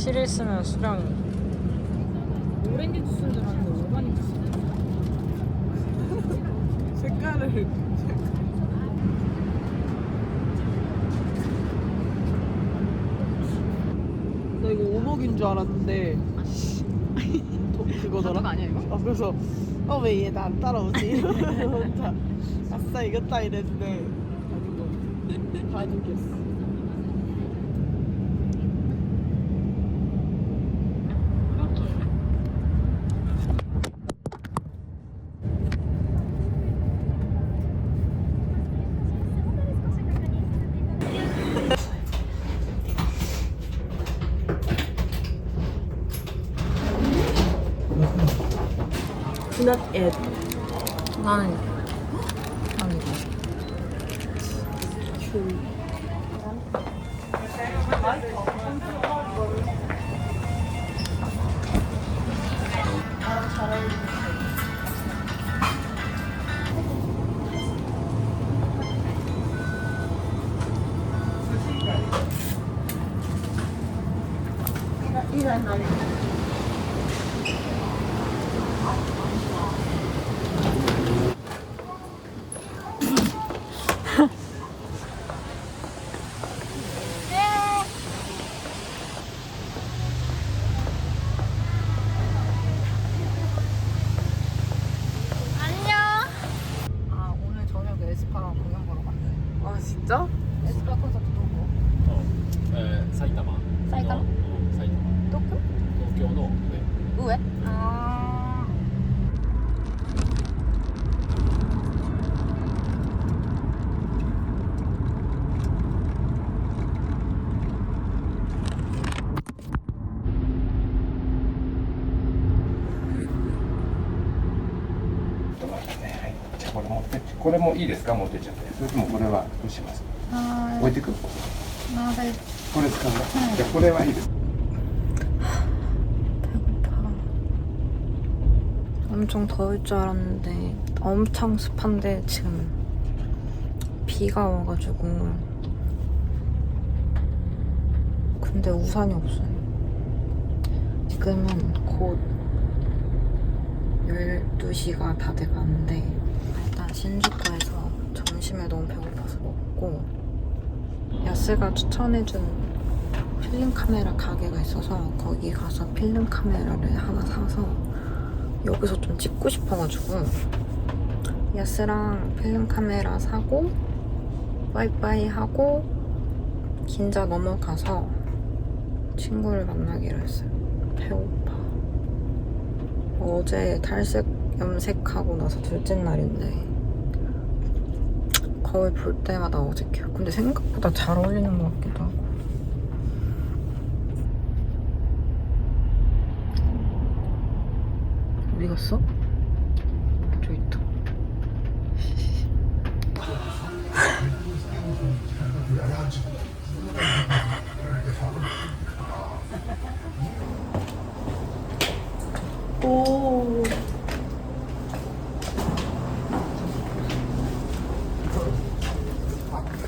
수량이야 수량. 오렌지 주스인 줄 알았는데 오가닉 주스. 색깔을. 나 이거 오목인 줄 알았는데 도- 그거더라. 그거 아니야 이거? 아 그래서 어 왜 얘 나 안 따라오지? 혼자 아싸 이겼다 이랬는데 다 이겼어. Not it. 나는 난 이거. 아에스파랑 공연 보러 갔네. 아 진짜? 에스파 콘서트 보고. えー埼玉埼玉のうん埼玉 도쿄? 東京の上 우 これ持ってってこれもいいですか持ってっちゃってそれともこれはどうします 아, 置いてく 나 네. これ使うねじゃあこれはいいです 배고파. 엄청 더울 줄 알았는데 엄청 습한데 지금 비가 와가지고 근데 우산이 없어요. 지금은 곧 12시가 다 돼가는데 일단 신주쿠에서 점심을 너무 배고파서 먹고 야스가 추천해준 필름 카메라 가게가 있어서 거기 가서 필름 카메라를 하나 사서 여기서 좀 찍고 싶어가지고 야스랑 필름 카메라 사고 빠이빠이 하고 긴자 넘어가서 친구를 만나기로 했어요. 배고파. 어제 탈색 염색하고 나서 둘째 날인데 거울 볼 때마다 어색해요. 근데 생각보다 잘 어울리는 것 같기도 하고. 어디 갔어? 저기 있다. 오.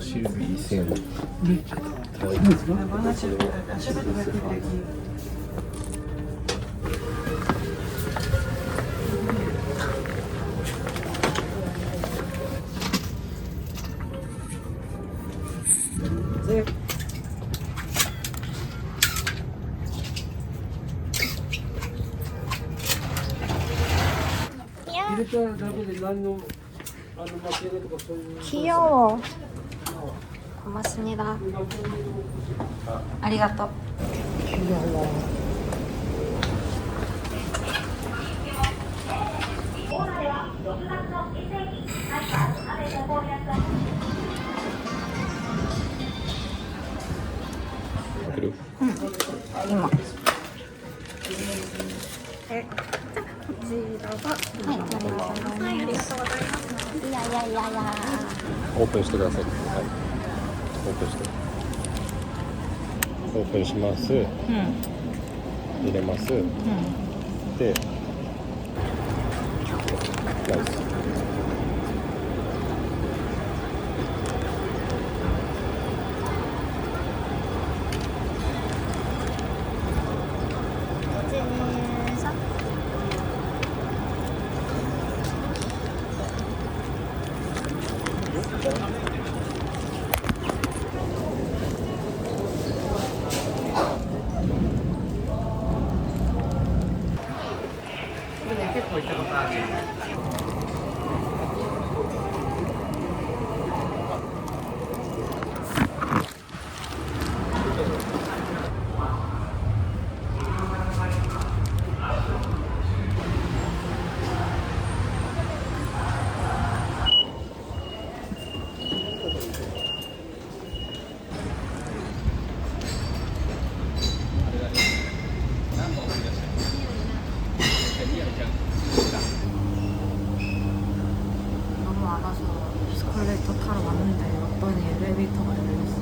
州 B 線器用。おましが。はいありがとういやいやいやい。やオープンしてください。はい。オープンして。オープンします。 응. 入れます。 응. で、ナイス。 엘리베이터가 열렸어.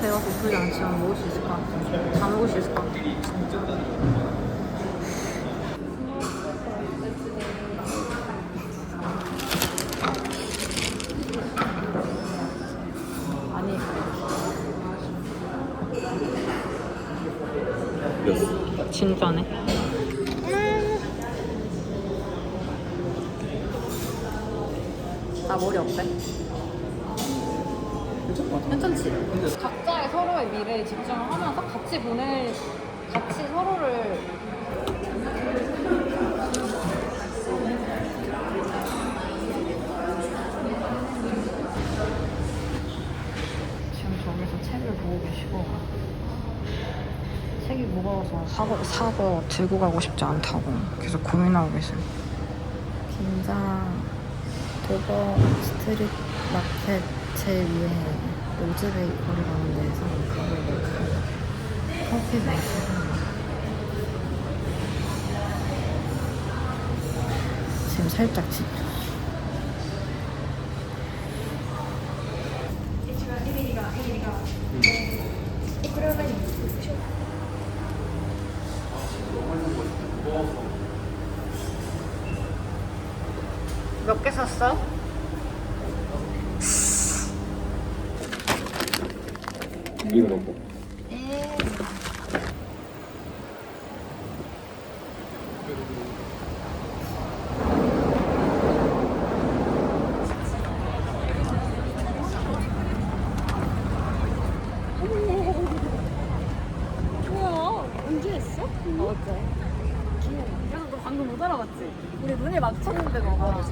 배가 고프지 않지만 먹을 수 있을 것 같아. 다 먹을 수 있을 것 같아. 아니 몇? 진짜네. 나 머리 어때? 괜찮지? 각자의 서로의 미래에 집중을 하면서 같이 보낼, 같이 서로를 지금 저기서 책을 보고 계시고 책이 무거워서 사고, 들고 가고 싶지 않다고 계속 고민하고 계세요. 긴장 도버 스트릿 마켓 제위에 로즈 베이커리라는 데에서 가고 있고 커피 마시고 지금 살짝 집몇 이거. 먹고. 그래서 너 방금 못 알아봤지? 우리 눈이 맞췄는데 너가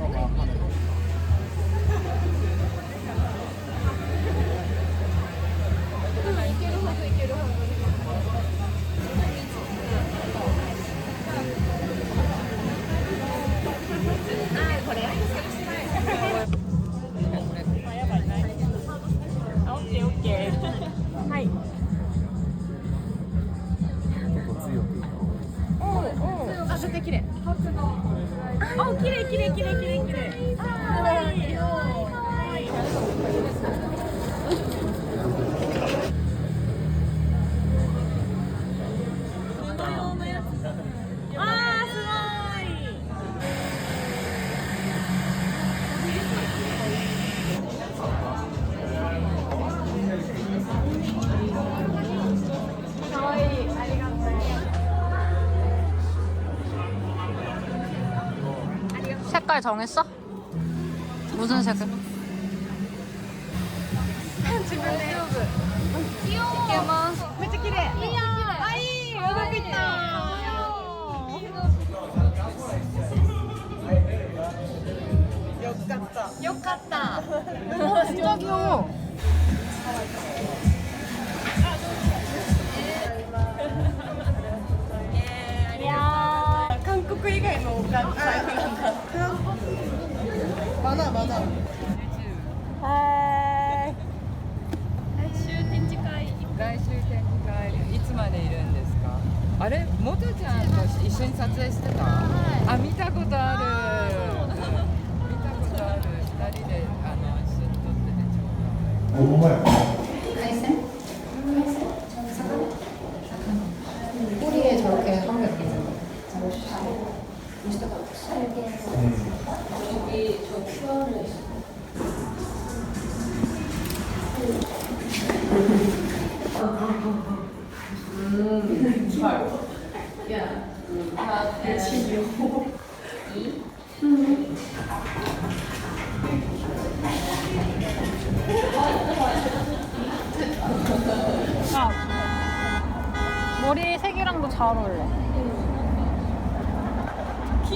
綺麗綺麗綺麗綺麗綺麗。 색깔 정했어? 무슨 색깔? 지금 귀여워. 진짜 기대. 아이, 여기 있다. 역같다. 역같다. 진짜 귀여워. 야, 한국以外のおかっ韓 んだ많아 많아 来週展示会来週展示会いつまでいるんですかあれ元ちゃんと一緒に撮影してた、あ見たことある、うん見たことある二人であの一緒に撮っててちょうど 꼬리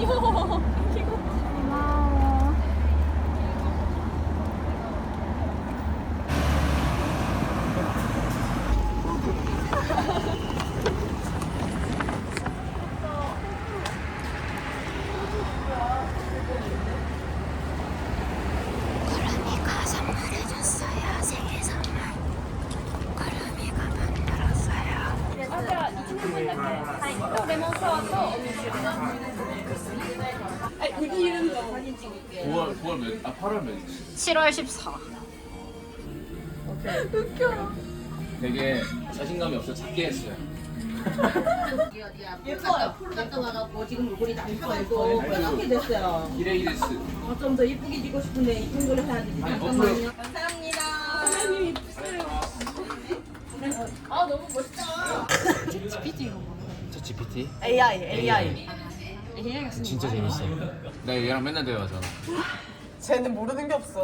よ。 만들었어요. 몇, 9월 몇, 아 8월 몇 7월 14. 되게 자신감이 없어. 작게 했어요. 예뻐요. 갔다 와갖고 지금 얼굴이 다 이뻐요 어떻게 됐어요. 기레이데스 좀더 이쁘게 지고 싶은데 이쁜 걸로 해야 되지. 아니 어플 GPT AI AI 진짜 재밌어. 나 얘랑 맨날 대화하잖아. 쟤는 모르는 게 없어.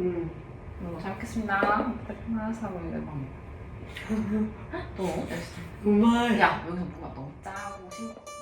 음, 잘 먹겠습니다. 하나 사고 이래 막 또? 정말. 야 여기서 뭐가 너무 짜고 싱겁고